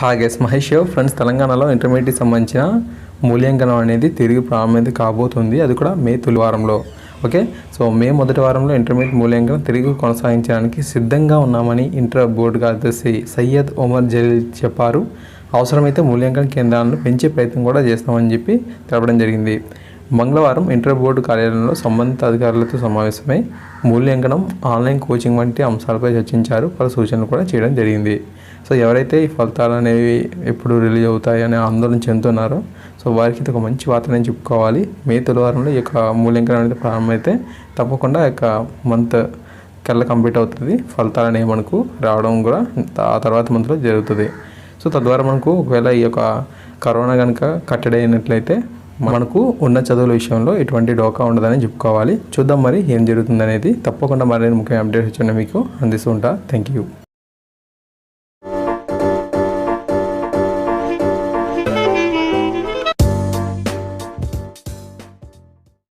హాగెస్ Mahesh friends తెలంగాణలో intermediate సంబంధించిన మూల్యాంకనం అనేది తిరిగి ప్రారంభమైంది కాబోతుంది. అది కూడా మే తొలి వారంలో ఓకే సో మే మొదటి వారంలో ఇంటర్మీడియట్ మూల్యాంకనం తిరిగి కొనసాగించడానికి సిద్ధంగా ఉన్నామని ఇంటర్ బోర్డు కార్యదర్శి సయ్యద్ ఒమర్ జలీల్ చెప్పారు. అవసరమైతే మూల్యాంకన కేంద్రాలను పెంచే ప్రయత్నం కూడా చేస్తామని చెప్పి తెలపడం జరిగింది. మంగళవారం ఇంటర్ బోర్డు కార్యాలయంలో సంబంధిత అధికారులతో సమావేశమై మూల్యాంకనం ఆన్లైన్ కోచింగ్ వంటి అంశాలపై చర్చించారు. పలు సూచనలు కూడా చేయడం జరిగింది. సో ఎవరైతే ఈ ఫలితాలు అనేవి ఎప్పుడు రిలీజ్ అవుతాయి ఆందోళన చెందుతున్నారో సో వారికి ఇది ఒక మంచి వార్త నేను చెప్పుకోవాలి. మే తొలివారంలో ఈ యొక్క మూల్యాంకనం అనేది ప్రారంభమైతే తప్పకుండా ఈ యొక్క మంత్ కల్లా కంప్లీట్ అవుతుంది. ఫలితాలు అనేవి మనకు రావడం కూడా ఆ తర్వాత మంత్లో జరుగుతుంది. సో తద్వారా మనకు ఒకవేళ ఈ యొక్క కరోనా కనుక కట్టడి అయినట్లయితే మనకు ఉన్న చదువుల విషయంలో ఎటువంటి డోకా ఉండదని చెప్పుకోవాలి. చూద్దాం మరి ఏం జరుగుతుంది అనేది తప్పకుండా మరిన్ని ముఖ్యమైన అప్డేట్స్ వచ్చిన మీకు. అందిస్తూ ఉంటా. Thank you